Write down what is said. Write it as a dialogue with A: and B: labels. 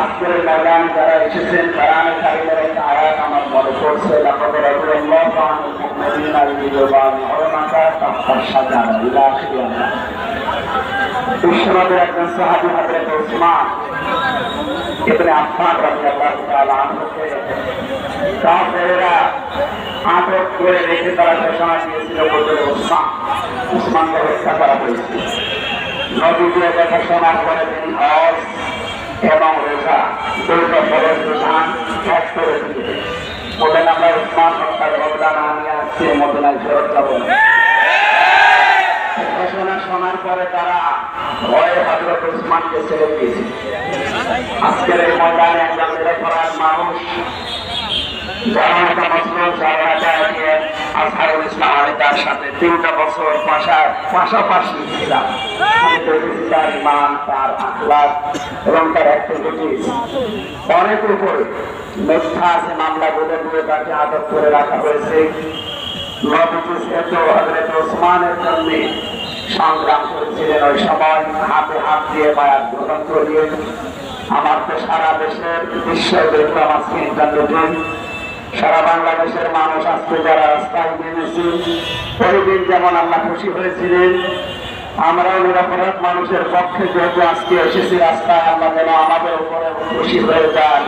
A: আজকের ময়দানে যারা এসেছেন, তারা আমি কারিগর একটা আয়াত আমার মনে পড়ছে। বিশ্বনবীর একজন সাহাবী হযরত ওসমান ইবনে আফফান রাদিয়াল্লাহু তাআলা আনহুকে কাফেররা আটক করে ঘোষণা দিয়েছিল বলে ওসমান। হত্যা করা হয়েছে। নদীতে কথা শোনার পরে তিনি হজ ত্যাগ করে দিলেন বলেন আমরা উসমান হত্যার বদলা না নিয়ে আসছি মদিনায় ফেরত যাব। ঘোষণা শোনার পরে তারা ভয়ে হজরত উসমানকে ছেড়ে দিয়েছে আজকের এই ময়দানে একজন নিরপরাধ মানুষ জামায়াতে মুসলিম জামায়াতে আজহারুল ইসলাম আমি তার সাথে তিনটা বছর পাশা পাশাপাশি ছিলাম। তার ইমান তার আখলাক এবং তার অ্যাক্টিভিটিস অনেক উপরে। মিথ্যা আছে, মামলা বলে দিয়ে তাকে আটক করে রাখা হয়েছে। সংগ্রাম করেছিলেন হাতে হাত দিয়ে করিয়ে। আমার তো সারা দেশের বিশ্ব দেখলাম আজকে ইন্টারনেটে সারা বাংলাদেশের মানুষ আজকে যারা রাস্তায় নেমেছে ওই দিন যেমন আমরা খুশি হয়েছিলেন, আমরাও নিরাপরাধ মানুষের পক্ষে যেহেতু আজকে এসেছি রাস্তায়, আমরা যেন আমাদের উপরে খুশি হয়ে যান।